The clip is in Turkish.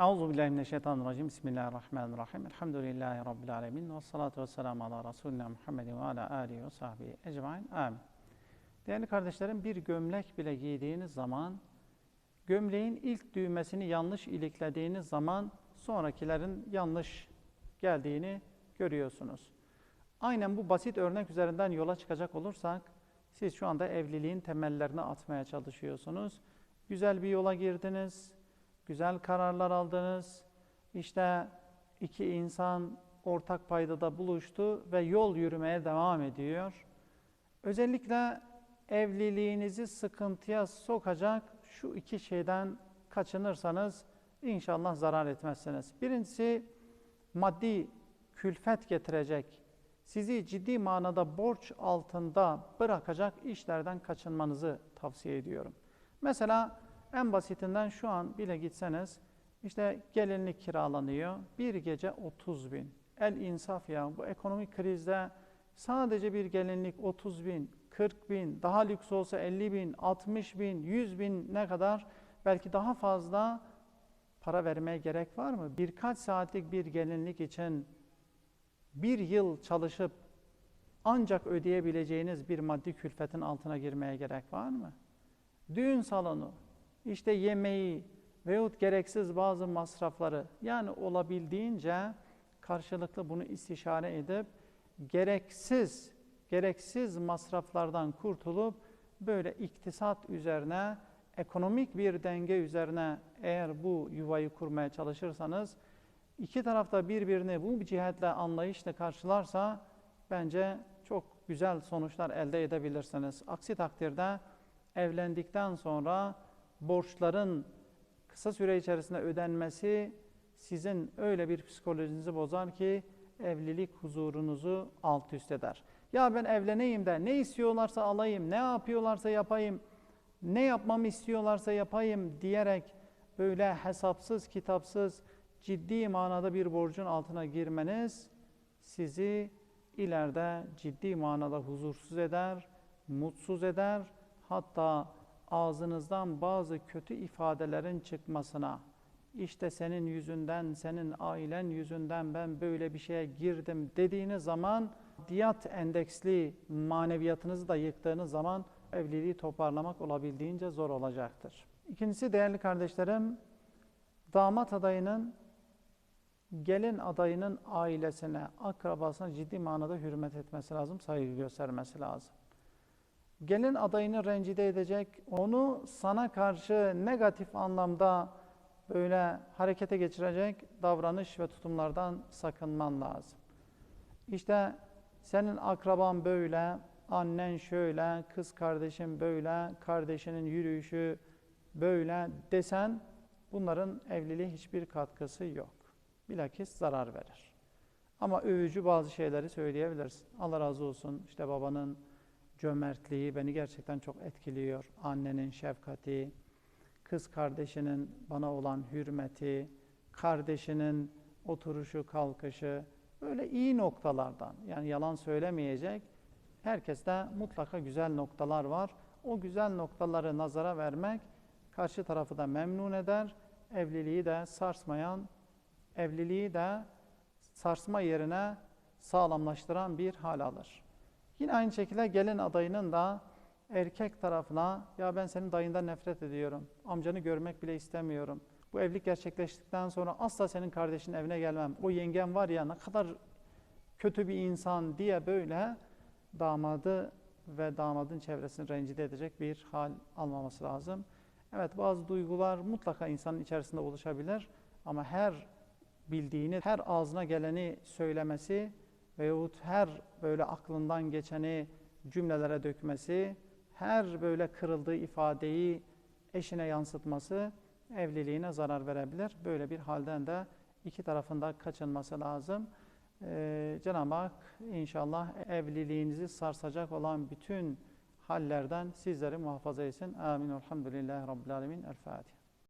Euzu billahi mineşşeytanirracim. Bismillahirrahmanirrahim. Elhamdülillahi rabbil alamin ve salatu vesselam ala resulina Muhammedin ve ala alihi ve sahbihi ecmaîn. Amin. Değerli kardeşlerim, bir gömlek bile giydiğiniz zaman gömleğin ilk düğmesini yanlış iliklediğiniz zaman sonrakilerin yanlış geldiğini görüyorsunuz. Aynen bu basit örnek üzerinden yola çıkacak olursak siz şu anda evliliğin temellerini atmaya çalışıyorsunuz. Güzel bir yola girdiniz, güzel kararlar aldınız. İşte iki insan ortak paydada buluştu ve yol yürümeye devam ediyor. Özellikle evliliğinizi sıkıntıya sokacak şu iki şeyden kaçınırsanız inşallah zarar etmezsiniz. Birincisi maddi külfet getirecek, sizi ciddi manada borç altında bırakacak işlerden kaçınmanızı tavsiye ediyorum. Mesela en basitinden şu an bile gitseniz işte gelinlik kiralanıyor. Bir gece 30 bin. El insaf ya bu ekonomik krizde sadece bir gelinlik 30 bin, 40 bin, daha lüks olsa 50 bin, 60 bin, 100 bin ne kadar belki daha fazla para vermeye gerek var mı? Birkaç saatlik bir gelinlik için bir yıl çalışıp ancak ödeyebileceğiniz bir maddi külfetin altına girmeye gerek var mı? Düğün salonu, işte yemeği veyahut gereksiz bazı masrafları yani olabildiğince karşılıklı bunu istişare edip gereksiz gereksiz masraflardan kurtulup böyle iktisat üzerine ekonomik bir denge üzerine eğer bu yuvayı kurmaya çalışırsanız iki tarafta birbirini bu cihetle anlayışla karşılarsa bence çok güzel sonuçlar elde edebilirsiniz. Aksi takdirde evlendikten sonra borçların kısa süre içerisinde ödenmesi sizin öyle bir psikolojinizi bozar ki evlilik huzurunuzu alt üst eder. Ya ben evleneyim de ne istiyorlarsa alayım, ne yapıyorlarsa yapayım, ne yapmamı istiyorlarsa yapayım diyerek böyle hesapsız, kitapsız, ciddi manada bir borcun altına girmeniz sizi ileride ciddi manada huzursuz eder, mutsuz eder. Hatta ağzınızdan bazı kötü ifadelerin çıkmasına, işte senin yüzünden, senin ailen yüzünden ben böyle bir şeye girdim dediğiniz zaman diyat endeksli maneviyatınızı da yıktığınız zaman evliliği toparlamak olabildiğince zor olacaktır. İkincisi değerli kardeşlerim, damat adayının gelin adayının ailesine, akrabasına ciddi manada hürmet etmesi lazım, saygı göstermesi lazım. Gelin adayını rencide edecek, onu sana karşı negatif anlamda böyle harekete geçirecek davranış ve tutumlardan sakınman lazım. İşte senin akraban böyle, annen şöyle, kız kardeşin böyle, kardeşinin yürüyüşü böyle desen bunların evliliğe hiçbir katkısı yok. Bilakis zarar verir. Ama övücü bazı şeyleri söyleyebilirsin. Allah razı olsun işte babanın cömertliği beni gerçekten çok etkiliyor. Annenin şefkati, kız kardeşinin bana olan hürmeti, kardeşinin oturuşu, kalkışı böyle iyi noktalardan yani yalan söylemeyecek. Herkeste mutlaka güzel noktalar var. O güzel noktaları nazara vermek karşı tarafı da memnun eder. Evliliği de sarsmayan, evliliği de sarsma yerine sağlamlaştıran bir hal alır. Yine aynı şekilde gelin adayının da erkek tarafına ya ben senin dayından nefret ediyorum. Amcanı görmek bile istemiyorum. Bu evlilik gerçekleştikten sonra asla senin kardeşin evine gelmem. O yengen var ya ne kadar kötü bir insan diye böyle damadı ve damadın çevresini rencide edecek bir hal almaması lazım. Evet bazı duygular mutlaka insanın içerisinde oluşabilir ama her bildiğini, her ağzına geleni söylemesi veyahut her böyle aklından geçeni cümlelere dökmesi, her böyle kırıldığı ifadeyi eşine yansıtması evliliğine zarar verebilir. Böyle bir halden de iki tarafında kaçınması lazım. Ee, Cenab-ı Hak inşallah evliliğinizi sarsacak olan bütün hallerden sizleri muhafaza etsin. Amin. Elhamdülillahi Rabbil Alemin. El Fatiha.